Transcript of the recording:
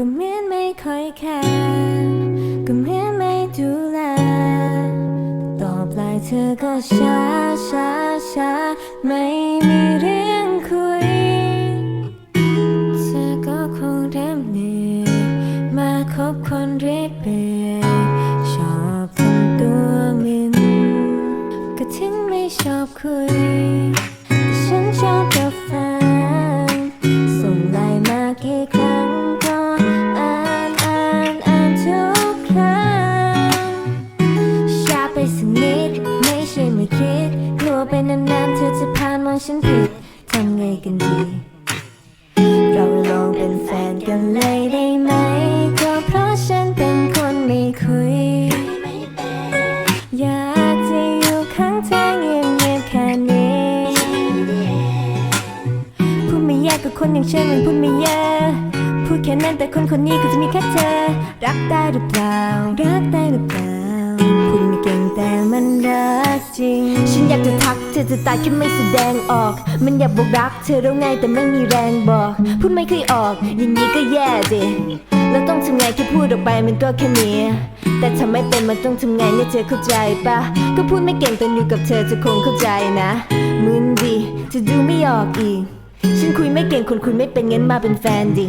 ก็เหมือนไม่ค่อยแคร์ก็เหมือนไม่ดูแลตอบไลน์เธอก็ช้าช้าช้าไม่มีเรื่องคุย เธอก็คงเริ่มเหนื่อยมาคบคนเรียบเปื่อยชอบทำตัวมึนก็ถึงไม่ชอบคุย กลัวไปนานๆเธอจะพานมองฉันผิดทำไงกันดี เราลองเป็นแฟนกันเลยได้ไหม ก็เพราะฉันเป็นคนไม่คุย อยากจะอยู่ข้างเธอเงียบๆแค่นี้พูดไม่ยากกับคนอย่างฉันมันพูดไม่ยอะพูดแค่นั้นแต่คนคนนี้ก็จะมีแค่เธอ รักได้หรือเปล่า รักได้หรือเปล่าพูดไม่เก่งแต่ จริง ฉันอยากจะทักเธอจะตายแค่ไม่แสดงออก มันอยากบอกรักเธอแล้วไงแต่ไม่มีแรงบอก พูดไม่เคยออก อย่างนี้ก็แย่ดิแล้วต้องทำไงแค่พูดออกไปมันก็แค่นี้ แต่ทำไม่เป็นมันต้องทำไงเนี่ยเธอเข้าใจปะก็พูดไม่เก่งตอนอยู่กับเธอจะคงเข้าใจนะมึนดิจะดูไม่ออกอีก ฉันคุยไม่เก่งคนคุยไม่เป็นงั้นมาเป็นแฟนดิ